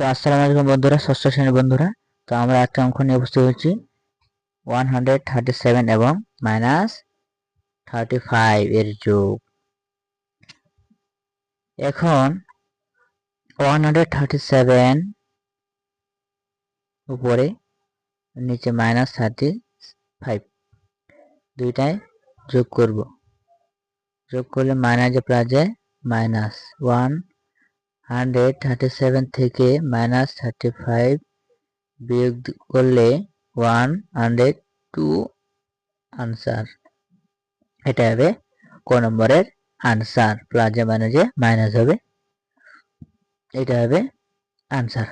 তো আসসালামু আলাইকুম বন্ধুরা, ষষ্ঠ শ্রেণির বন্ধুরা। তো আমরা একটা অঙ্ক নিয়ে উপস্থিত হচ্ছি ওয়ান হান্ড্রেড থার্টি সেভেন এবং মাইনাস থার্টি ফাইভ এর যোগ। এখন ওয়ান হান্ড্রেড থার্টি সেভেন উপরে, নিচে মাইনাস থার্টি ফাইভ দুইটায় যোগ করব। যোগ করলে মাইনাসে প্লাস যায় minus one hundred thirty seven থেকে মাইনাস থার্টি ফাইভ বিয়োগ করলে ওয়ান হান্ড্রেড টু আনসার। এটা হবে ক নম্বরের আনসার প্লাজে যে মাইনাস হবে, এটা হবে আনসার।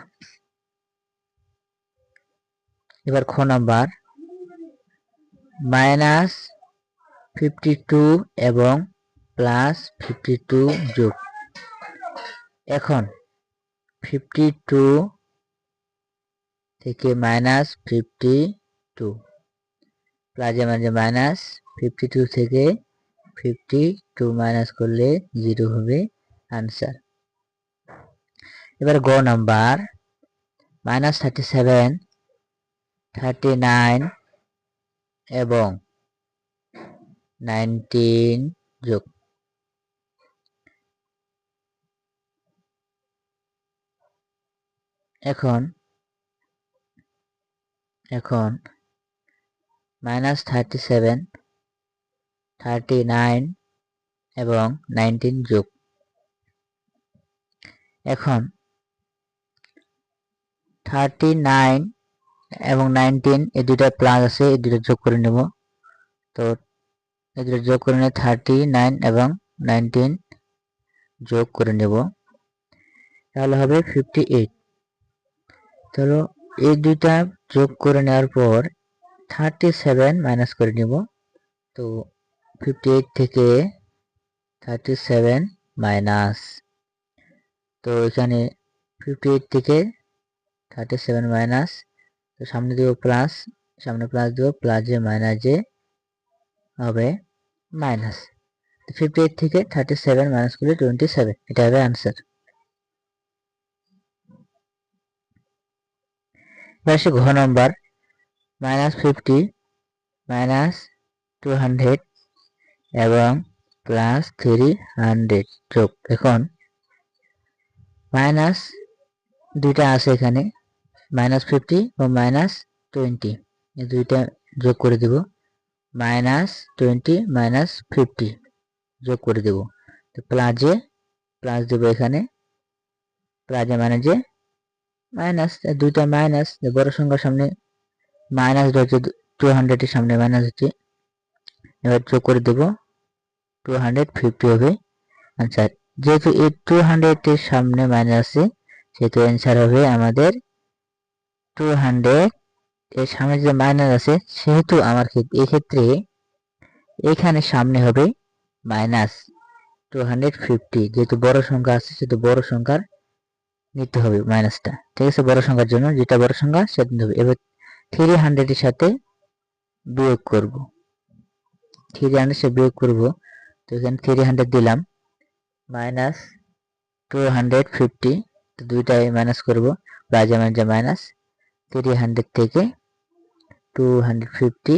এবার খ নাম্বার মাইনাস ফিফটি টু এবং প্লাস ফিফটি টু যোগ এখন ফিফটি টু থেকে মাইনাস ফিফটি টু প্লাজে মাঝে মাইনাস ফিফটি টু থেকে ফিফটি টু মাইনাস করলে জিরো হবে আনসার এবার গ number minus thirty seven thirty nine এবং নাইনটিন যোগ এখন এখন minus thirty seven thirty nine এবং নাইনটিন যোগ। এখন থার্টি নাইন এবং নাইনটিন এই দুইটা প্লাস আছে, এই দুটো যোগ করে নেব। তো, এই দুটো যোগ করে নিয়ে থার্টি নাইন এবং নাইনটিন যোগ করে নেব। তাহলে হবে ফিফটি এইট চলো এই দুইটা যোগ করে নেওয়ার পর থার্টি সেভেন মাইনাস করে নিব। তো ফিফটি এইট থেকে থার্টি সেভেন মাইনাস তো এখানে ফিফটি এইট থেকে থার্টি সেভেন মাইনাস তো সামনে দিব প্লাস সামনে প্লাস দিব প্লাস যে মাইনাস যে হবে মাইনাস ফিফটি এইট থেকে থার্টি সেভেন মাইনাস করলে টোয়েন্টি সেভেন এটা হবে আনসার আসে ঘ number, minus fifty minus two hundred এবং প্লাস থ্রি হান্ড্রেড যোগ, এখন মাইনাস দুইটা আছে এখানে, মাইনাস ফিফটি ও মাইনাস টোয়েন্টি এই দুইটা যোগ করে দেব, মাইনাস টোয়েন্টি মাইনাস ফিফটি যোগ করে দেব। তো প্লাজে প্লাস দেবো এখানে প্লাজে যে মাইনাস দুইটা মাইনাস বড় সংখ্যার সামনে মাইনাস রয়েছে টু হান্ড্রেডের সামনে মাইনাস হচ্ছে। এবার যোগ করে দেব টু হান্ড্রেড ফিফটি হবে। আচ্ছা যেহেতু এই টু হান্ড্রেডের সামনে মাইনাস আছে, সেহেতু অ্যান্সার হবে আমাদের টু হান্ড্রেড এর সামনে যে মাইনাস আছে, সেহেতু আমার ক্ষেত্রে এই ক্ষেত্রে এখানে সামনে হবে মাইনাস টু হান্ড্রেড ফিফটি যেহেতু বড় সংখ্যা আছে, সেহেতু বড় সংখ্যার নিতে হবে মাইনাসটা ঠিক আছে? বড় সংখ্যার জন্য যেটা বড় সংখ্যা সেটা নিতে হবে। এবার থ্রি হান্ড্রেডের সাথে বিয়োগ করব। থ্রি হান্ড্রেড সাথে বিয়োগ করব। তো এখানে থ্রি হান্ড্রেড দিলাম। মাইনাস টু হান্ড্রেড ফিফটি তো দুইটাই মাইনাস করব। প্লাজে মাইনাসে মাইনাস থ্রি হান্ড্রেড থেকে টু হান্ড্রেড ফিফটি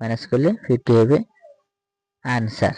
মাইনাস করলে ফিফটি হবে আনসার